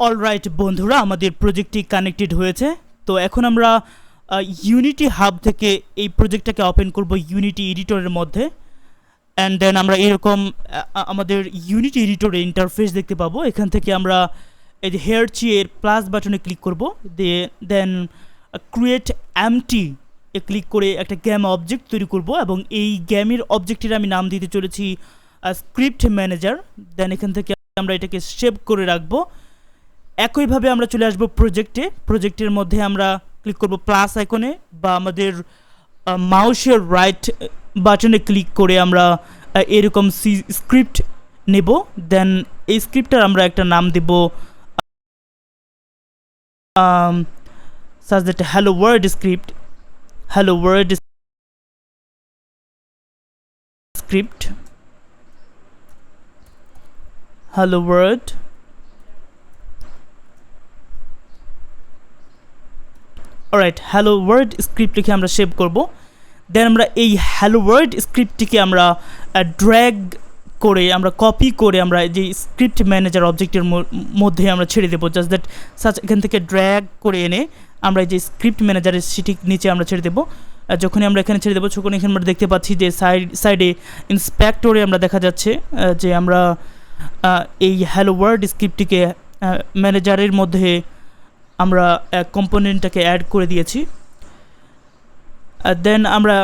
Alright বন্ধুরা, আমাদের প্রজেক্টটি connected হয়েছে। তো এখন আমরা ইউনিটি হাব থেকে এই প্রজেক্টটাকে ওপেন করব ইউনিটি এডিটরের মধ্যে। অ্যান্ড দেন আমরা এরকম আমাদের ইউনিটি এডিটরের ইন্টারফেস দেখতে পাবো। এখান থেকে আমরা এই যে হেয়ার চিয়ের প্লাস বাটনে ক্লিক করব। দিয়ে দেন ক্রিয়েট অ্যামটি এ ক্লিক করে একটা গ্যাম অবজেক্ট তৈরি করব এবং এই গ্যামের অবজেক্টের আমি নাম দিতে চলেছি স্ক্রিপ্ট ম্যানেজার দেন এখান থেকে আমরা এটাকে সেভ করে রাখব। একইভাবে আমরা চলে আসব প্রজেক্টে প্রজেক্টের মধ্যে আমরা ক্লিক করব প্লাস আইকনে বা আমাদের মাউসের রাইট বাটনে ক্লিক করে আমরা এরকম সি স্ক্রিপ্ট নেব। দেন এই স্ক্রিপ্টটার আমরা একটা নাম দেব such that hello world script hello world script hello world alright hello world স্ক্রিপ্টটিকে আমরা সেভ করব। দেন আমরা এই হ্যালো ওয়ার্ড স্ক্রিপ্টটিকে আমরা ড্র্যাগ করে, আমরা কপি করে আমরা যে স্ক্রিপ্ট ম্যানেজার অবজেক্টের মধ্যে আমরা ছেড়ে দেবো। জাস্ট দ্যাট সাচ এখান থেকে ড্র্যাগ করে এনে আমরা এই যে স্ক্রিপ্ট ম্যানেজারের সিটির নিচে আমরা ছেড়ে দেবো। যখনই আমরা এখানে ছেড়ে দেবো তখন এখানে আমরা দেখতে পাচ্ছি যে সাইড সাইডে ইন্সপেক্টরে আমরা দেখা যাচ্ছে যে আমরা এই হ্যালো ওয়ার্ড স্ক্রিপ্টটিকে ম্যানেজারের মধ্যে আমরা এক কম্পোনেন্টটাকে অ্যাড করে দিয়েছি। দেন আমরা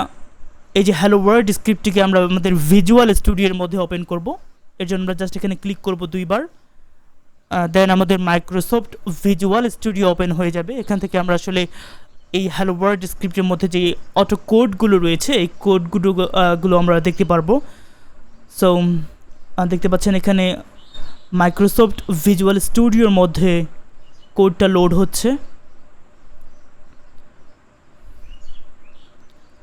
এই যে হ্যালো ওয়ার্ড স্ক্রিপ্টটিকে আমরা আমাদের ভিজুয়াল স্টুডিওর মধ্যে ওপেন করব। এর জন্য আমরা জাস্ট এখানে ক্লিক করব দুইবার। দেন আমাদের মাইক্রোসফট ভিজুয়াল স্টুডিও ওপেন হয়ে যাবে। এখান থেকে আমরা আসলে এই হ্যালো ওয়ার্ড স্ক্রিপ্টের মধ্যে যে অটো কোডগুলো রয়েছে, এই কোডগুলো গুলো আমরা দেখতে পারব। সো দেখতে পাচ্ছেন এখানে মাইক্রোসফট ভিজুয়াল স্টুডিওর মধ্যে কোডটা লোড হচ্ছে।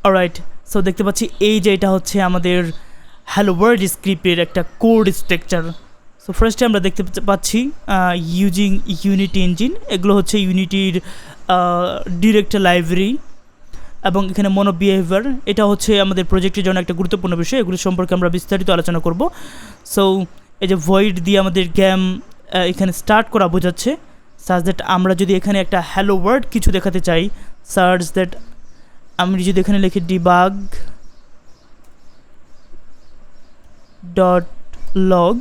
অলরাইট সো দেখতে পাচ্ছি এই যে এটা হচ্ছে আমাদের হ্যালো ওয়ার্ড স্ক্রিপ্টের একটা কোড স্ট্রাকচার সো ফার্স্টে আমরা দেখতে পাচ্ছি ইউজিং ইউনিটি ইঞ্জিন এগুলো হচ্ছে ইউনিটির ডিরেক্ট লাইব্রেরি এবং এখানে মনো বিহেভিয়ার এটা হচ্ছে আমাদের প্রজেক্টের জন্য একটা গুরুত্বপূর্ণ বিষয়। এগুলো সম্পর্কে আমরা বিস্তারিত আলোচনা করব। সো এই যে ভয়েড দিয়ে আমাদের গেম এখানে স্টার্ট করা বোঝাচ্ছে। সার্চ দ্যাট আমরা যদি এখানে একটা হ্যালো ওয়ার্ড কিছু দেখাতে চাই সার্চ দ্যাট আমি যদি এখানে লিখি ডিবাগ ডট লগ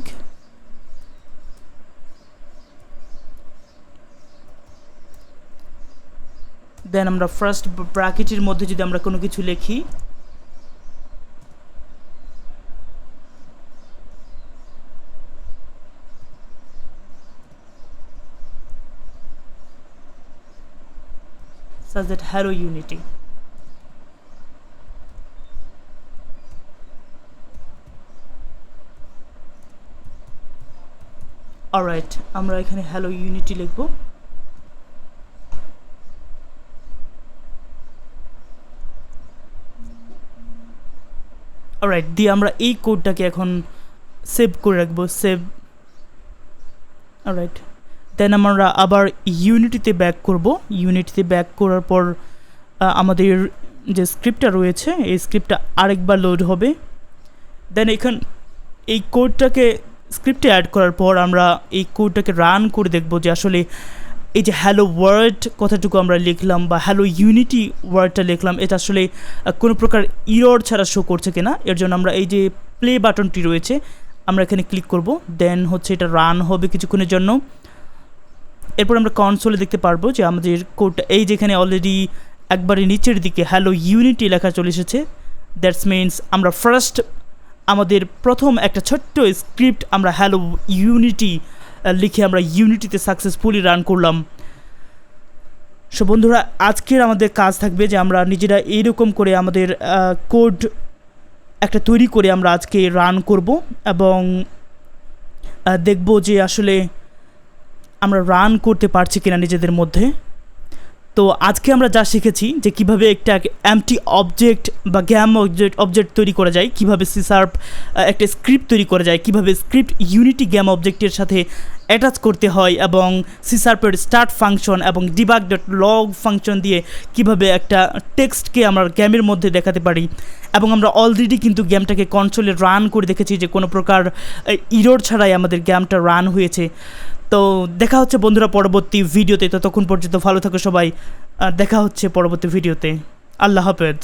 দেন আমরা ফার্স্ট ব্র্যাকেটের মধ্যে যদি আমরা কোনো কিছু লিখি such that hello unity alright আমরা এখানে হ্যালো ইউনিটি লিখব। অলরাইট দিয়ে আমরা এই কোডটাকে এখন সেভ করে রাখব সেভ অলরাইট দেন আমরা আবার ইউনিটিতে ব্যাক করব। ইউনিটিতে ব্যাক করার পর আমাদের যে স্ক্রিপ্টটা রয়েছে, এই স্ক্রিপ্টটা আরেকবার লোড হবে। দেন এখান, এই কোডটাকে স্ক্রিপ্টে অ্যাড করার পর আমরা এই কোডটাকে রান করে দেখব যে আসলে এই যে হ্যালো ওয়ার্ড কথাটুকু আমরা লিখলাম বা হ্যালো ইউনিটি ওয়ার্ডটা লিখলাম, এটা আসলে কোনো প্রকার ইরর ছাড়া শো করছে কিনা। এর জন্য আমরা এই যে প্লে বাটনটি রয়েছে, আমরা এখানে ক্লিক করব। দেন হচ্ছে এটা রান হবে কিছুক্ষণের জন্য। এরপর আমরা কনসোলে দেখতে পারব যে আমাদের কোডটা এই যেখানে অলরেডি একবারে নিচের দিকে হ্যালো ইউনিটি লেখা চলে এসেছে। দ্যাটস মিনস আমরা ফার্স্ট আমাদের প্রথম একটা ছোট্ট স্ক্রিপ্ট আমরা হ্যালো ইউনিটি লিখে আমরা ইউনিটিতে সাকসেসফুলি রান করলাম। সো বন্ধুরা, আজকের আমাদের কাজ থাকবে যে আমরা নিজেরা এইরকম করে আমাদের কোড একটা তৈরি করে আমরা আজকে রান করব এবং দেখব যে আসলে আমরা রান করতে পারছি কিনা নিজেদের মধ্যে। তো আজকে আমরা যা শিখেছি যে কীভাবে একটা এমটি অবজেক্ট বা গ্যাম অবজেক্ট অবজেক্ট তৈরি করা যায়, কীভাবে সি শার্প একটা স্ক্রিপ্ট তৈরি করা যায়, কীভাবে স্ক্রিপ্ট ইউনিটি গ্যাম অবজেক্টের সাথে অ্যাটাচ করতে হয় এবং সি শার্পের স্টার্ট ফাংশন এবং ডিবাগ ডট লগ ফাংশন দিয়ে কীভাবে একটা টেক্সটকে আমরা গেমের মধ্যে দেখাতে পারি। এবং আমরা অলরেডি কিন্তু গেমটাকে কনসোলে রান করে দেখেছি যে কোনো প্রকার ইরোর ছাড়াই আমাদের গেমটা রান হয়েছে। তো দেখা হচ্ছে বন্ধুরা পরবর্তী ভিডিওতে। তো তখন পর্যন্ত ভালো থাকো সবাই দেখা হচ্ছে পরবর্তী ভিডিওতে। আল্লাহ হাফেজ।